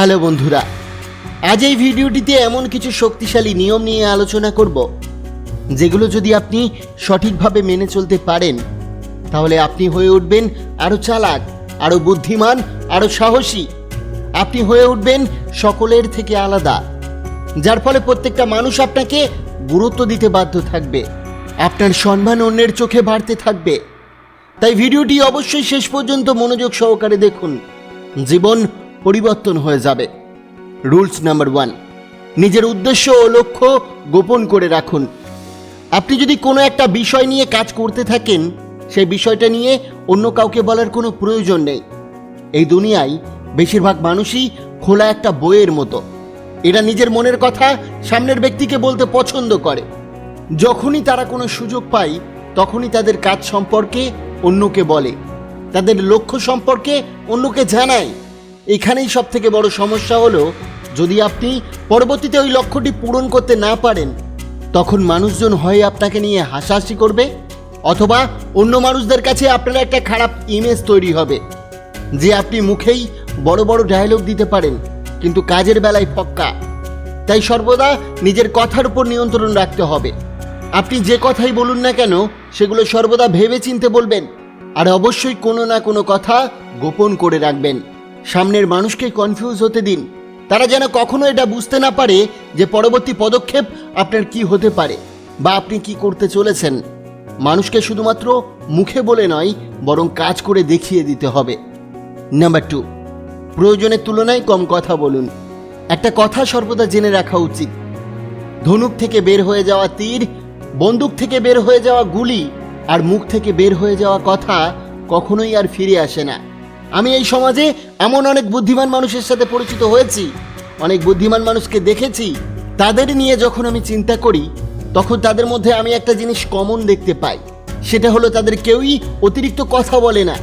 Hello বন্ধুরা, আজ এই ভিডিওটিতে এমন কিছু শক্তিশালী নিয়ম নিয়ে আলোচনা করব, যেগুলো যদি আপনি সঠিকভাবে মেনে চলতে পারেন, তাহলে আপনি হয়ে উঠবেন আরও চালাক আরও বুদ্ধিমান আরও সাহসী। আপনি হয়ে উঠবেন সকলের থেকে আলাদা, যার ফলে প্রত্যেকটা মানুষ আপনাকে গুরুত্ব দিতে বাধ্য থাকবে, আপনার সম্মান অন্যের চোখে বাড়তে থাকবে। তাই ভিডিওটি অবশ্যই শেষ পর্যন্ত মনোযোগ সহকারে দেখুন, জীবন পরিবর্তন হয়ে যাবে। রুলস নাম্বার ওয়ান, নিজের উদ্দেশ্য ও লক্ষ্য গোপন করে রাখুন। আপনি যদি কোনো একটা বিষয় নিয়ে কাজ করতে থাকেন, সেই বিষয়টা নিয়ে অন্য কাউকে বলার কোনো প্রয়োজন নেই। এই দুনিয়ায় বেশিরভাগ মানুষই খোলা একটা বইয়ের মতো। এরা নিজের মনের কথা সামনের ব্যক্তিকে বলতে পছন্দ করে। যখনই তারা কোনো সুযোগ পায়, তখনই তাদের কাজ সম্পর্কে অন্যকে বলে। তাদের লক্ষ্য সম্পর্কে অন্যকে জানায়। এখানেই সব থেকে বড় সমস্যা হলো, যদি আপনি পরবর্তীতে ওই লক্ষ্যটি পূরণ করতে না পারেন, তখন মানুষজন হয় আপনাকে নিয়ে হাসাহাসি করবে, অথবা অন্য মানুষদের কাছে আপনার একটা খারাপ ইমেজ তৈরি হবে, যে আপনি মুখেই বড় বড় ডায়লগ দিতে পারেন, কিন্তু কাজের বেলায় ফক্কা তাই সর্বদা নিজের কথার উপর নিয়ন্ত্রণ রাখতে হবে। আপনি যে কথাই বলুন না কেন, সেগুলো সর্বদা ভেবে চিনতে বলবেন, আর অবশ্যই কোনো না কোনো কথা গোপন করে রাখবেন। সামনের মানুষকে কনফিউজ হতে দিন। তারা যেন কখনো এটা বুঝতে না পারে যে পরবর্তী পদক্ষেপ আপনার কি হতে পারে বা আপনি কি করতে চলেছেন। মানুষকে শুধুমাত্র মুখে বলে নয়, বরং কাজ করে দেখিয়ে দিতে হবে। নাম্বার টু প্রয়োজনের তুলনায় কম কথা বলুন। একটা কথা সর্বদা জেনে রাখা উচিত। ধনুক থেকে বের হয়ে যাওয়া তীর, বন্দুক থেকে বের হয়ে যাওয়া গুলি, আর মুখ থেকে বের হয়ে যাওয়া কথা কখনোই আর ফিরে আসে না। আমি এই সমাজে এমন অনেক বুদ্ধিমান মানুষের সাথে পরিচিত হয়েছি, অনেক বুদ্ধিমান মানুষকে দেখেছি। তাদের নিয়ে যখন আমি চিন্তা করি, তখন তাদের মধ্যে আমি একটা জিনিস কমন দেখতে পাই। সেটা হলো তাদের কেউই অতিরিক্ত কথা বলে না।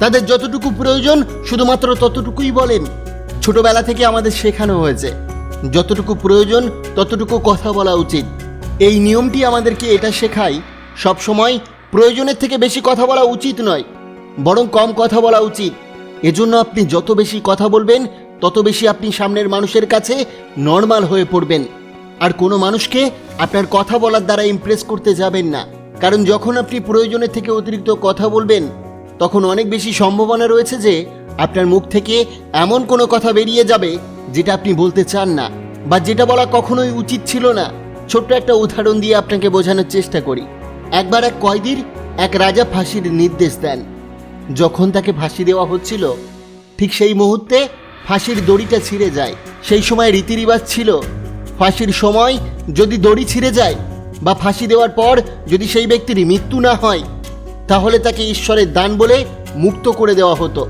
তাদের যতটুকু প্রয়োজন, শুধুমাত্র ততটুকুই বলেন। ছোটবেলা থেকে আমাদের শেখানো হয়েছে, যতটুকু প্রয়োজন, ততটুকু কথা বলা উচিত। এই নিয়মটি আমাদেরকে এটা শেখায়, সবসময় প্রয়োজনের থেকে বেশি কথা বলা উচিত নয়। বরং কম কথা বলা উচিত। এজন্য আপনি যত বেশি কথা বলবেন, তত বেশি আপনি সামনের মানুষের কাছে নর্মাল হয়ে পড়বেন। আর কোনো মানুষকে আপনার কথা বলার দ্বারা ইমপ্রেস করতে যাবেন না। কারণ যখন আপনি প্রয়োজনের থেকে অতিরিক্ত কথা বলবেন, তখন অনেক বেশি সম্ভাবনা রয়েছে যে আপনার মুখ থেকে এমন কোনো কথা বেরিয়ে যাবে যেটা আপনি বলতে চান না বা যেটা বলা কখনোই উচিত ছিল না। ছোট্ট একটা উদাহরণ দিয়ে আপনাকে বোঝানোর চেষ্টা করি। একবার এক কয়েদির এক রাজা ফাঁসির নির্দেশ দেন। যখন তাকে ফাঁসি দেওয়া হচ্ছিল, ঠিক সেই মুহূর্তে ফাঁসির দড়িটা ছিঁড়ে যায়। সেই সময় রীতিরিবাজ ছিল, ফাঁসির সময় যদি দড়ি ছিঁড়ে যায় বা ফাঁসি দেওয়ার পর যদি সেই ব্যক্তির মৃত্যু না হয়, তাহলে তাকে ঈশ্বরের দান বলে মুক্ত করে দেওয়া হতো।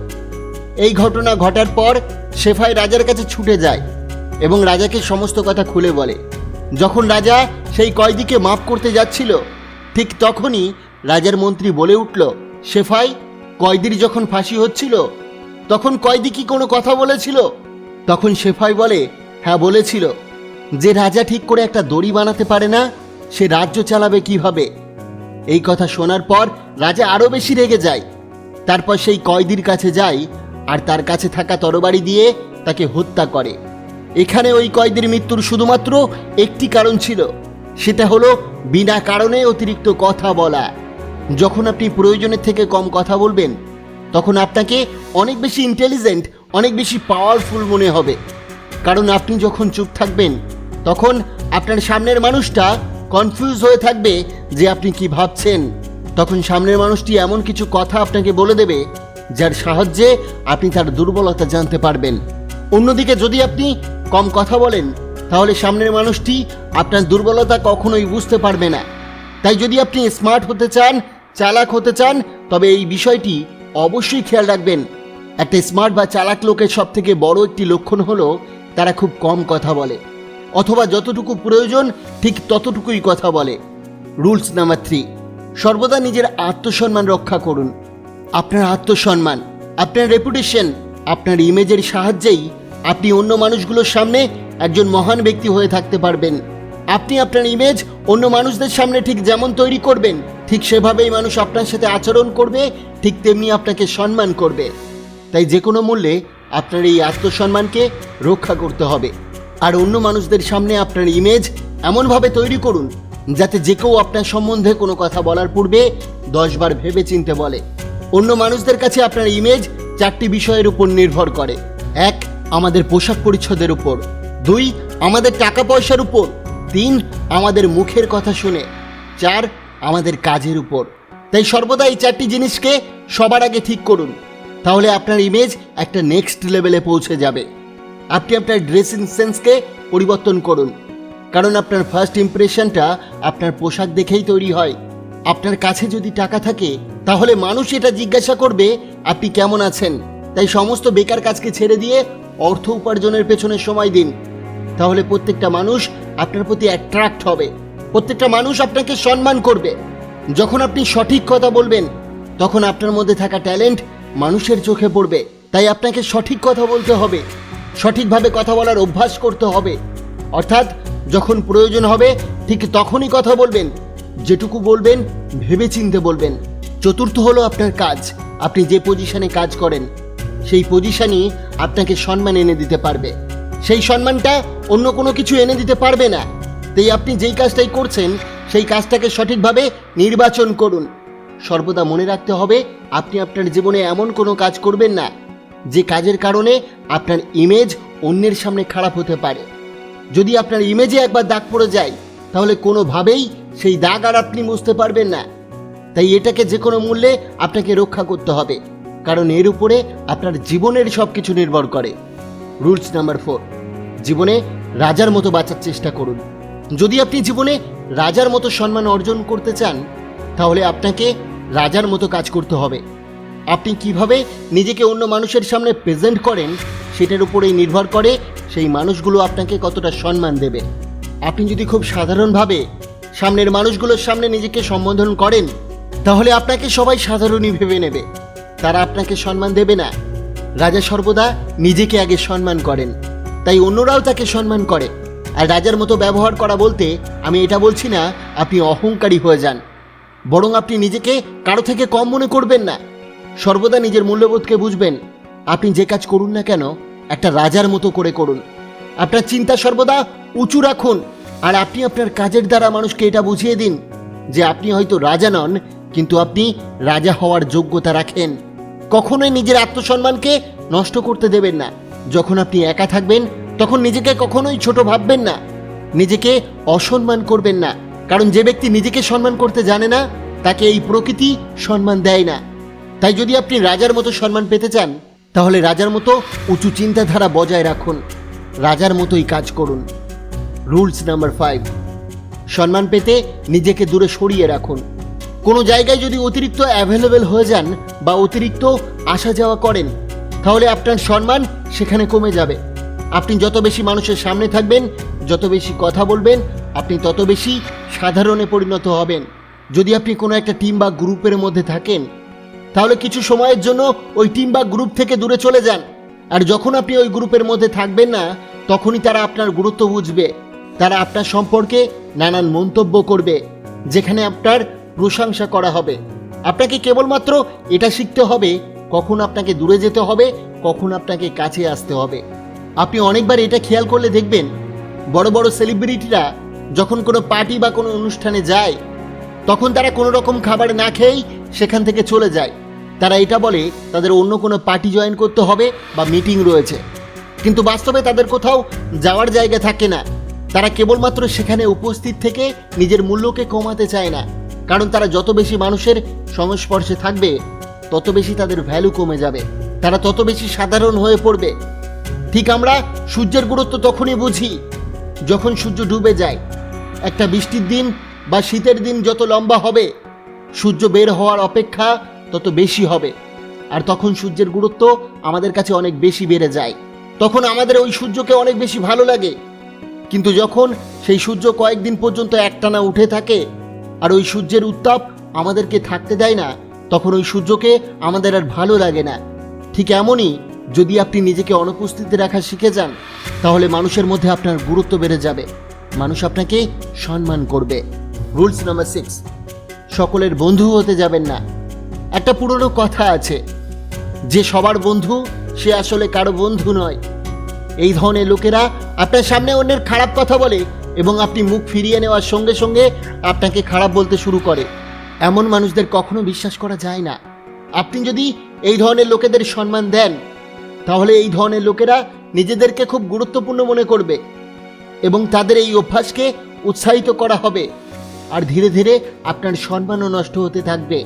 এই ঘটনা ঘটার পর শেফাই রাজার কাছে ছুটে যায় এবং রাজাকে সমস্ত কথা খুলে বলে। যখন রাজা সেই কয়েদিকে মাফ করতে যাচ্ছিল, ঠিক তখনই রাজার মন্ত্রী বলে উঠল, শেফাই কয়েদির যখন ফাঁসি হচ্ছিল, তখন কয়েদি কি কোনো কথা বলেছিল? তখন শেফাই বলে হ্যাঁ বলেছিল। যে রাজা ঠিক করে একটা দড়ি বানাতে পারে না, সে রাজ্য চালাবে কীভাবে? এই কথা শোনার পর রাজা আরও বেশি রেগে যায়। তারপর সেই কয়েদির কাছে যায় আর তার কাছে থাকা তরবারি দিয়ে তাকে হত্যা করে। এখানে ওই কয়েদির মৃত্যুর শুধুমাত্র একটি কারণ ছিল। সেটা হলো, বিনা কারণে অতিরিক্ত কথা বলা। যখন আপনি প্রয়োজনের থেকে কম কথা বলবেন, তখন আপনাকে অনেক বেশি ইন্টেলিজেন্ট অনেক বেশি পাওয়ারফুল মনে হবে। কারণ আপনি যখন চুপ থাকবেন, তখন আপনার সামনের মানুষটা কনফিউজ হয়ে থাকবে যে আপনি কি ভাবছেন। তখন সামনের মানুষটি এমন কিছু কথা আপনাকে বলে দেবে, যার সাহায্যে আপনি তার দুর্বলতা জানতে পারবেন। অন্যদিকে যদি আপনি কম কথা বলেন, তাহলে সামনের মানুষটি আপনার দুর্বলতা কখনোই বুঝতে পারবে না। তাই যদি আপনি স্মার্ট হতে চান, চালাক হতে চান, তবে এই বিষয়টি অবশ্যই খেয়াল রাখবেন। একটা স্মার্ট বা চালাক লোকের সব থেকে বড় একটি লক্ষণ হলো, তারা খুব কম কথা বলে। অথবা যতটুকু প্রয়োজন, ঠিক ততটুকুই কথা বলে। রুলস নাম্বার থ্রি সর্বদা নিজের আত্মসম্মান রক্ষা করুন। আপনার আত্মসম্মান, আপনার রেপুটেশন আপনার ইমেজের সাহায্যেই আপনি অন্য মানুষগুলোর সামনে একজন মহান ব্যক্তি হয়ে থাকতে পারবেন। আপনি আপনার ইমেজ অন্য মানুষদের সামনে ঠিক যেমন তৈরি করবেন, ঠিক সেভাবেই মানুষ আপনার সাথে আচরণ করবে, ঠিক তেমনি আপনাকে সম্মান করবে। তাই যে কোনো মূল্যে আপনার এই আত্মসম্মানকে রক্ষা করতে হবে। আর অন্য মানুষদের সামনে আপনার ইমেজ এমনভাবে তৈরি করুন, যাতে যে কেউ আপনার সম্বন্ধে কোনো কথা বলার পূর্বে দশবার ভেবে চিনতে বলে। অন্য মানুষদের কাছে আপনার ইমেজ চারটি বিষয়ের উপর নির্ভর করে। এক, আমাদের পোশাক পরিচ্ছদের উপর। দুই, আমাদের টাকা পয়সার উপর। তিন আমাদের মুখের কথা শুনে, চার আমাদের কাজের উপর। তাই সর্বদা এই চারটি জিনিসকে সবার আগে ঠিক করুন। তাহলে আপনার ইমেজ একটা নেক্সট লেভেলে পৌঁছে যাবে। আপনি আপনার ড্রেসিং সেন্সকে পরিবর্তন করুন। কারণ আপনার ফার্স্ট ইমপ্রেশনটা আপনার পোশাক দেখেই তৈরি হয়। আপনার কাছে যদি টাকা থাকে, তাহলে মানুষ এটা জিজ্ঞাসা করবে, আপনি কেমন আছেন? তাই সমস্ত বেকার কাজকে ছেড়ে দিয়ে অর্থ উপার্জনের পেছনে সময় দিন। তাহলে প্রত্যেকটা মানুষ আপনার প্রতি অ্যাট্রাক্ট হবে। প্রত্যেকটা মানুষ আপনাকে সম্মান করবে। যখন আপনি সঠিক কথা বলবেন, তখন আপনার মধ্যে থাকা ট্যালেন্ট মানুষের চোখে পড়বে। তাই আপনাকে সঠিক কথা বলতে হবে। সঠিকভাবে কথা বলার অভ্যাস করতে হবে। অর্থাৎ যখন প্রয়োজন হবে, ঠিক তখনই কথা বলবেন। যেটুকু বলবেন ভেবে চিনতে বলবেন। চতুর্থ হলো আপনার কাজ। আপনি যে পজিশনে কাজ করেন, সেই পজিশনই আপনাকে সম্মান এনে দিতে পারবে। সেই সম্মানটা অন্য কোনো কিছু এনে দিতে পারবে না। তাই আপনি যেই কাজটাই করছেন, সেই কাজটাকে সঠিকভাবে নির্বাচন করুন। সর্বদা মনে রাখতে হবে, আপনি আপনার জীবনে এমন কোনো কাজ করবেন না, যে কাজের কারণে আপনার ইমেজ অন্যের সামনে খারাপ হতে পারে। যদি আপনার ইমেজে একবার দাগ পড়ে যায়, তাহলে কোনোভাবেই সেই দাগ আর আপনি বুঝতে পারবেন না। তাই এটাকে যে কোনো মূল্যে আপনাকে রক্ষা করতে হবে, কারণ এর উপরে আপনার জীবনের সব কিছু নির্ভর করে। রুলস নাম্বার ফোর, জীবনে রাজার মতো বাঁচার চেষ্টা করুন। যদি আপনি জীবনে রাজার মতো সম্মান অর্জন করতে চান, তাহলে আপনাকে রাজার মতো কাজ করতে হবে। আপনি কীভাবে নিজেকে অন্য মানুষের সামনে প্রেজেন্ট করেন, সেটার উপরেই নির্ভর করে সেই মানুষগুলো আপনাকে কতটা সম্মান দেবে। আপনি যদি খুব সাধারণভাবে সামনের মানুষগুলোর সামনে নিজেকে সম্বোধন করেন, তাহলে আপনাকে সবাই সাধারণই ভেবে নেবে। তারা আপনাকে সম্মান দেবে না। রাজা সর্বদা নিজেকে আগে সম্মান করেন। তাই অন্যরাও তাকে সম্মান করে। আর রাজার মতো ব্যবহার করা বলতে আমি এটা বলছি না, আপনি অহংকারী হয়ে যান। বরং আপনি নিজেকে কারও থেকে কম মনে করবেন না। সর্বদা নিজের মূল্যবোধকে বুঝবেন। আপনি যে কাজ করুন না কেন, একটা রাজার মতো করে করুন। আপনার চিন্তা সর্বদা উঁচু রাখুন। আর আপনি আপনার কাজের দ্বারা মানুষকে এটা বুঝিয়ে দিন যে আপনি হয়তো রাজা নন, কিন্তু আপনি রাজা হওয়ার যোগ্যতা রাখেন। কখনোই নিজের আত্মসম্মানকে নষ্ট করতে দেবেন না। যখন আপনি একা থাকবেন, তখন নিজেকে কখনোই ছোট ভাববেন না। নিজেকে অসম্মান করবেন না। কারণ যে ব্যক্তি নিজেকে সম্মান করতে জানে না, তাকে এই প্রকৃতি সম্মান দেয় না। তাই যদি আপনি রাজার মতো সম্মান পেতে চান, তাহলে রাজার মতো উঁচু চিন্তাধারা বজায় রাখুন। রাজার মতোই কাজ করুন। Rules number five. সম্মান পেতে নিজেকে দূরে সরিয়ে রাখুন। কোনো জায়গায় যদি অতিরিক্ত অ্যাভেলেবেল হয়ে যান বা অতিরিক্ত আসা যাওয়া করেন, তাহলে আপনার সম্মান সেখানে কমে যাবে। আপনি যত বেশি মানুষের সামনে থাকবেন, যত বেশি কথা বলবেন, আপনি তত বেশি সাধারণে পরিণত হবেন। যদি আপনি কোনো একটা টিম বা গ্রুপের মধ্যে থাকেন, তাহলে কিছু সময়ের জন্য ওই টিম বা গ্রুপ থেকে দূরে চলে যান। আর যখন আপনি ওই গ্রুপের মধ্যে থাকবেন না, তখনই তারা আপনার গুরুত্ব বুঝবে। তারা আপনার সম্পর্কে নানান মন্তব্য করবে, যেখানে আপনার প্রশংসা করা হবে। আপনাকে কেবলমাত্র এটা শিখতে হবে, কখন আপনাকে দূরে যেতে হবে, কখন আপনাকে কাছে আসতে হবে। আপনি অনেকবার এটা খেয়াল করলে দেখবেন, বড় বড় সেলিব্রিটিরা যখন কোনো পার্টি বা কোনো অনুষ্ঠানে যায়, তখন তারা কোনো রকম খাবার না খেয়েই সেখান থেকে চলে যায়। তারা এটা বলে, তাদের অন্য কোনো পার্টি জয়েন করতে হবে বা মিটিং রয়েছে। কিন্তু বাস্তবে তাদের কোথাও যাওয়ার জায়গা থাকে না। তারা কেবলমাত্র সেখানে উপস্থিত থেকে নিজের মূল্যকে কমাতে চায় না। কারণ তারা যত বেশি মানুষের সংস্পর্শে থাকবে, তত বেশি তাদের ভ্যালু কমে যাবে। তারা তত বেশি সাধারণ হয়ে পড়বে। ঠিক আমরা সূর্যের গুরুত্ব তখনই বুঝি, যখন সূর্য ডুবে যায়। একটা বৃষ্টির দিন বা শীতের দিন যত লম্বা হবে, সূর্য বের হওয়ার অপেক্ষা তত বেশি হবে। আর তখন সূর্যের গুরুত্ব আমাদের কাছে অনেক বেশি বেড়ে যায়। তখন আমাদের ওই সূর্যকে অনেক বেশি ভালো লাগে। কিন্তু যখন সেই সূর্য কয়েকদিন পর্যন্ত একটানা উঠে থাকে আর ওই সূর্যের উত্তাপ আমাদেরকে থাকতে দেয় না, তখন ওই সূর্যকে আমাদের আর ভালো লাগে না। ঠিক এমনই যদি আপনি নিজেকে অনুপস্থিতি রাখা শিখে যান, তাহলে মানুষের মধ্যে আপনার গুরুত্ব বেড়ে যাবে। মানুষ আপনাকে সম্মান করবে। রুলস নাম্বার সিক্স, সকলের বন্ধু হতে যাবেন না। একটা পুরনো কথা আছে, যে সবার বন্ধু সে আসলে কারও বন্ধু নয়। এই ধরনের লোকেরা আপনার সামনে অন্যের খারাপ কথা বলে এবং আপনি মুখ ফিরিয়ে নেওয়ার সঙ্গে সঙ্গে আপনাকে খারাপ বলতে শুরু করে। এমন মানুষদের কখনো বিশ্বাস করা যায় না। আপনি যদি এই ধরনের লোকেদের সম্মান দেন, তাহলে এই ধরনের লোকেরা নিজেদেরকে খুব গুরুত্বপূর্ণ মনে করবে এবং তাদের এই অভ্যাসকে উৎসাহিত করা হবে। আর ধীরে ধীরে আপনার সম্মানও নষ্ট হতে থাকবে।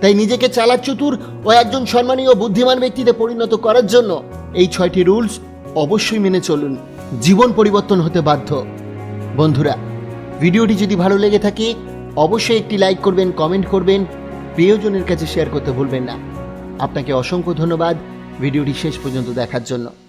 তাই নিজেকে চালাক চতুর ও একজন সম্মানীয় বুদ্ধিমান ব্যক্তিতে পরিণত করার জন্য এই ছয়টি রুলস অবশ্যই মেনে চলুন। জীবন পরিবর্তন হতে বাধ্য। বন্ধুরা, ভিডিওটি যদি ভালো লেগে থাকে, অবশ্যই একটি লাইক করবেন, কমেন্ট করবেন, প্রিয়জনের কাছে শেয়ার করতে ভুলবেন না। আপনাকে অসংখ্য ধন্যবাদ ভিডিওটি শেষ পর্যন্ত দেখার জন্য।